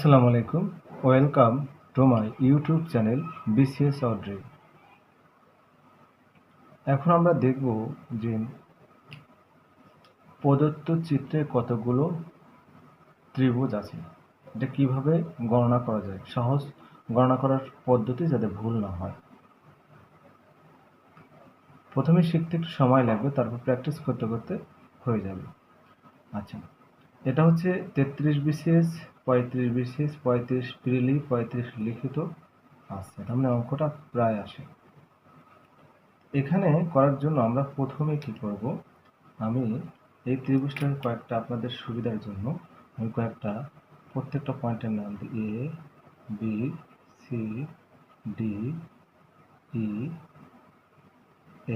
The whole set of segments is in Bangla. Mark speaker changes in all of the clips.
Speaker 1: আসসালামু আলাইকুম welcome to my YouTube channel BCS অড্রি এখন আমরা দেখব যে প্রদত্ত চিত্রে কতগুলো ত্রিভুজ আছে এটা কীভাবে গণনা করা যায় সহজ গণনা করার পদ্ধতি যাতে ভুল না হয় প্রথমে শিখতে একটু সময় লাগবে তারপর প্র্যাকটিস করতে করতে হয়ে যাবে আচ্ছা এটা হচ্ছে তেত্রিশ বিসিএস পঁয়ত্রিশ বিসিএস পঁয়ত্রিশ প্রিলি পঁয়ত্রিশ লিখিত আছে তার মানে অঙ্কটা প্রায় আসে এখানে করার জন্য আমরা প্রথমে কি করব আমি এই ত্রিভুজটার কয়েকটা আপনাদের সুবিধার জন্য আমি কয়েকটা প্রত্যেকটা পয়েন্টের নাম দিই A B C D E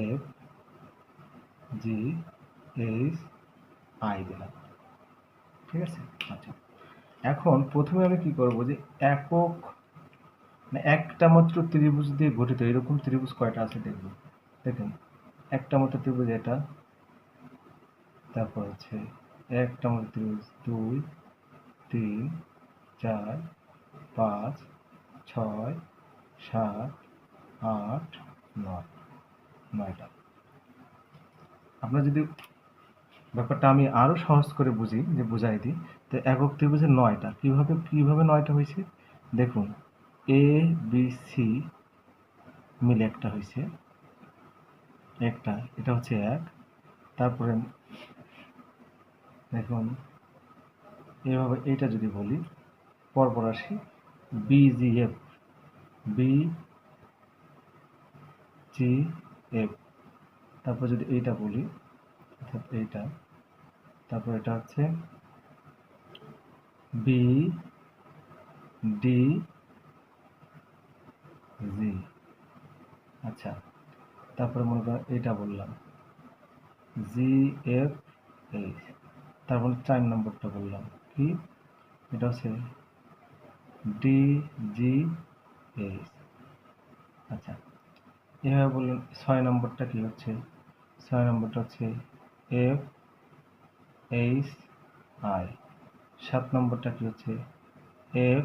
Speaker 1: F G H I দিলাম ঠিক আছে আচ্ছা এখন প্রথমে আমি কি করব যে একক মানে একটা মাত্র ত্রিভুজ দিয়ে গঠিত এরকম ত্রিভুজ কয়টা আছে দেখব দেখেন একটা মাত্র ত্রিভুজ এটা তারপর হচ্ছে একটা মাত্র ত্রিভুজ দুই তিন চার পাঁচ ছয় সাত আট নয় নয়টা আপনার যদি ব্যাপারটা আমি আরও সহজ করে বুঝি যে বুঝাই দিই তো একক ত্রিভুজের নয়টা কীভাবে কীভাবে নয়টা হয়েছে দেখুন এ বি সি মিলে একটা হয়েছে একটা এটা হচ্ছে এক তারপরে দেখুন এভাবে এইটা যদি বলি পরপর আসি বিজিএফ বি জি এফ তারপর যদি এইটা বলি অর্থাৎ এইটা তারপর এটা হচ্ছে বি ডি জি আচ্ছা তারপরে মনে করো এটা বললাম জি এফ এইচ তারপর চার নম্বরটা বললাম কি এটা হচ্ছে ডি জি এইচ আচ্ছা এভাবে বললেন ছয় নম্বরটা কি হচ্ছে ছয় নম্বরটা হচ্ছে এফ এইচ আই সাত নম্বরটা কি হচ্ছে এফ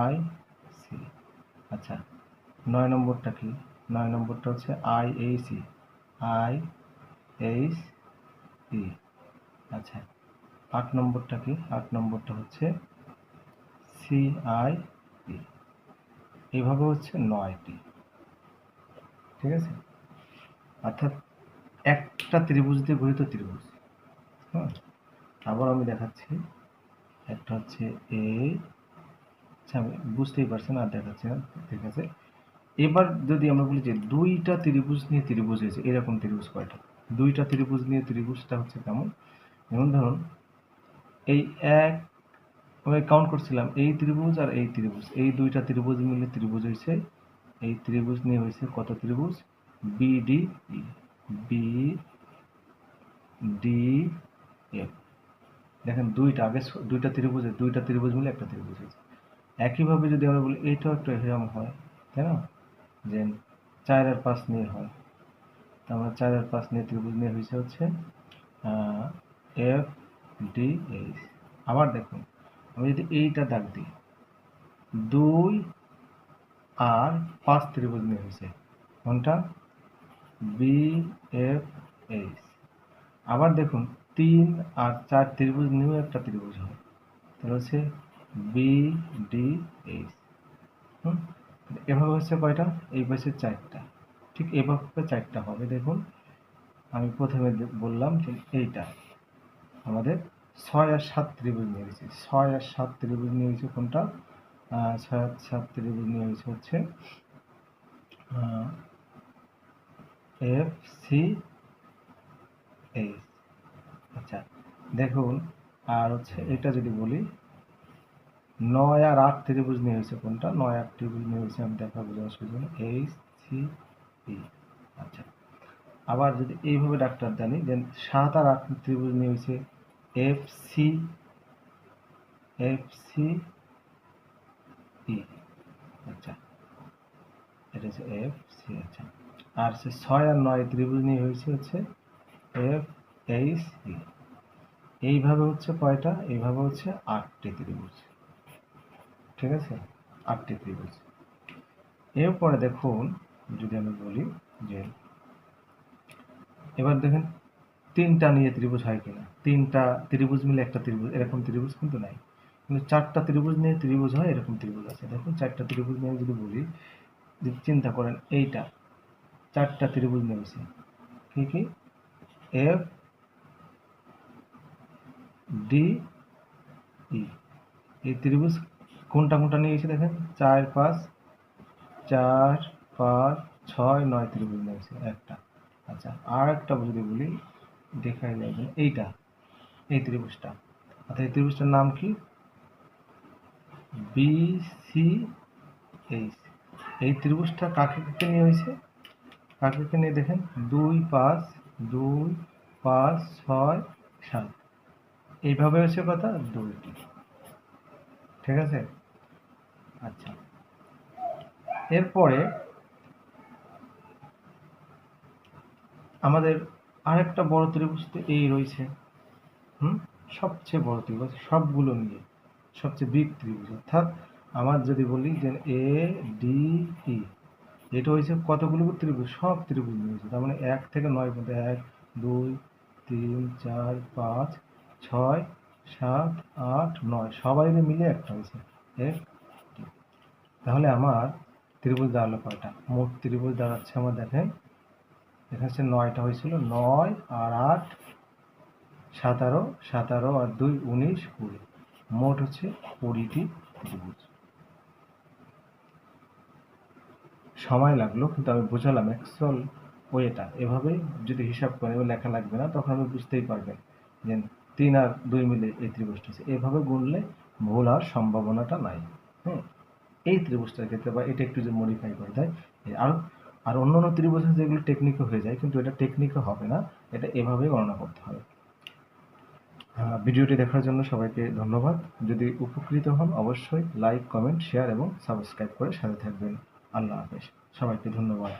Speaker 1: আই সি আচ্ছা নয় নম্বরটা কি নয় নম্বরটা হচ্ছে I A C I H E আচ্ছা আট নম্বরটা কি আট নম্বরটা হচ্ছে সি আই ই এইভাবে হচ্ছে নয়টি ঠিক আছে অর্থাৎ একটা ত্রিভুজ দিয়ে গঠিত ত্রিভুজ হ্যাঁ আবার আমি দেখাচ্ছি একটা হচ্ছে এ আচ্ছা, আমি বুঝতেই পারছেন আর দেখাচ্ছি না ঠিক আছে এবার যদি আমরা বলি যে দুইটা ত্রিভুজ নিয়ে ত্রিভুজ হয়েছে এরকম ত্রিভুজ কয়টা দুইটা ত্রিভুজ নিয়ে ত্রিভুজটা হচ্ছে কেমন যেমন ধরুন এই এক আমি কাউন্ট করছিলাম এই ত্রিভুজ আর এই ত্রিভুজ এই দুইটা ত্রিভুজ মিলে ত্রিভুজ হয়েছে এই ত্রিভুজ নিয়ে হয়েছে কত ত্রিভুজ বিডিই বি ডি এফ দেখেন দুইটা আগে দুইটা ত্রিভুজ দুইটা ত্রিভুজ মিলে একটা ত্রিভুজ হয়েছে একইভাবে যদি আমরা বলি এইটাও একটু এরকম হয় তাই না যে চার আর পাঁচ নিয়ে হয় তো আমরা মানে চার আর পাঁচ নিয়ে ত্রিভুজ নিয়ে হয়েছে হচ্ছে এফ ডি এইচ আবার দেখুন আমি যদি এইটা দাগ দিই দুই আর পাঁচ ত্রিভুজ নিয়ে হয়েছে কোনটা বি এফ এইচ আবার দেখুন তিন আর চার ত্রিভুজ নিয়েও একটা ত্রিভুজ হয় তাহলে হচ্ছে বি ডি এইচ হুম এভাবে হচ্ছে কয়টা এই পাশে চারটা ঠিক এভাবে চারটা হবে দেখুন আমি প্রথমে বললাম যে এইটা আমাদের ছয় আর সাত ত্রিভুজ নিয়ে ছয় আর সাত ত্রিভুজ নিয়ে কোনটা ছয় আর সাত ত্রিভুজ নিয়ে হচ্ছে এফ সি এইচ আচ্ছা দেখুন আর হচ্ছে এটা যদি বলি নয় আর আট ত্রিভুজ নিয়ে হয়েছে কোনটা নয় আট ত্রিভুজ নিয়ে হয়েছে আমি দেখাবো যে এইচ সি ই আচ্ছা আবার যদি এইভাবে ডাক্তার জানি দেন সাত আর আট ত্রিভুজ নিয়ে হয়েছে F C F C E আচ্ছা এটা হচ্ছে এফ সি আচ্ছা আর সে ছয় আর নয় ত্রিভুজ নিয়ে হয়েছে হচ্ছে এফ এইচ ই এইভাবে হচ্ছে কয়টা এইভাবে হচ্ছে আটটি ত্রিভুজ ঠিক আছে আটটি ত্রিভুজ এরপরে দেখুন যদি আমি বলি যে এবার দেখেন তিনটা নিয়ে ত্রিভুজ হয় কিনা তিনটা ত্রিভুজ মিলে একটা ত্রিভুজ এরকম ত্রিভুজ কিন্তু নাই কিন্তু চারটা ত্রিভুজ নিয়ে ত্রিভুজ হয় এরকম ত্রিভুজ আছে দেখুন চারটা ত্রিভুজ নিয়ে যদি বলি যদি চিন্তা করেন এইটা চারটা ত্রিভুজ নেমেছে কি কি এফ ডি ই এই ত্রিভুজ কোনটা কোনটা নিয়েছে দেখেন চার পাঁচ চার পাঁচ ছয় নয় ত্রিভুজ নেমেছে একটা আচ্ছা আর একটা যদি বলি দেখা যাবে এইটা এই ত্রিভুজটা অর্থাৎ আচ্ছা, এই ত্রিভুজটার নাম কি বি বিসিএইচ এই ত্রিভুজটা কাকে কাকে নিয়ে হয়েছে আঠেরোকে নিয়ে দেখেন দুই পাঁচ দুই পাঁচ ছয় সাত এইভাবে হচ্ছে কথা দুইটি ঠিক আছে আচ্ছা এরপরে আমাদের আরেকটা বড় ত্রিভুজ তো এই রয়েছে হুম সবচেয়ে বড় ত্রিভুজ সবগুলো নিয়ে সবচেয়ে বিগ ত্রিভুজ অর্থাৎ আমার যদি বলি যে এ ডি ই এটা হয়েছে কতগুলো ত্রিভুজ সব ত্রিভুজ রয়েছে তার মানে এক থেকে নয় পর্যন্ত এক দুই তিন চার পাঁচ ছয় সাত আট নয় সবাই মিলে একটা হয়েছে এক তাহলে আমার ত্রিভুজ দাঁড়ালো কয়টা মোট ত্রিভুজ দাঁড়াচ্ছে আমার দেখেন এখানে হচ্ছে নয়টা হয়েছিল নয় আর আট সাতারো সাতারো আর দুই উনিশ কুড়ি মোট হচ্ছে কুড়িটি ত্রিভুজ সময় লাগলো কিন্তু আমি বোঝালাম অ্যাকচুয়াল ওয়েটা এভাবে যদি হিসাব করে লেখা লাগবে না তখন আপনি বুঝতেই পারবেন যে তিন আর দুই মিলে এই ত্রিভুজটা আছে এভাবে গুনলে ভুল আর সম্ভাবনাটা নাই হ্যাঁ এই ত্রিভুজটার ক্ষেত্রে বা এটা একটু যে মডিফাই করে দেয় আর আর অন্য অন্য আছে যেগুলো টেকনিকও হয়ে যায় কিন্তু এটা টেকনিকও হবে না এটা এভাবে গণনা করতে হবে ভিডিওটি দেখার জন্য সবাইকে ধন্যবাদ যদি উপকৃত হন অবশ্যই লাইক কমেন্ট শেয়ার এবং সাবস্ক্রাইব করে সাথে থাকবেন আল্লাহ হাফেজ সবাইকে ধন্যবাদ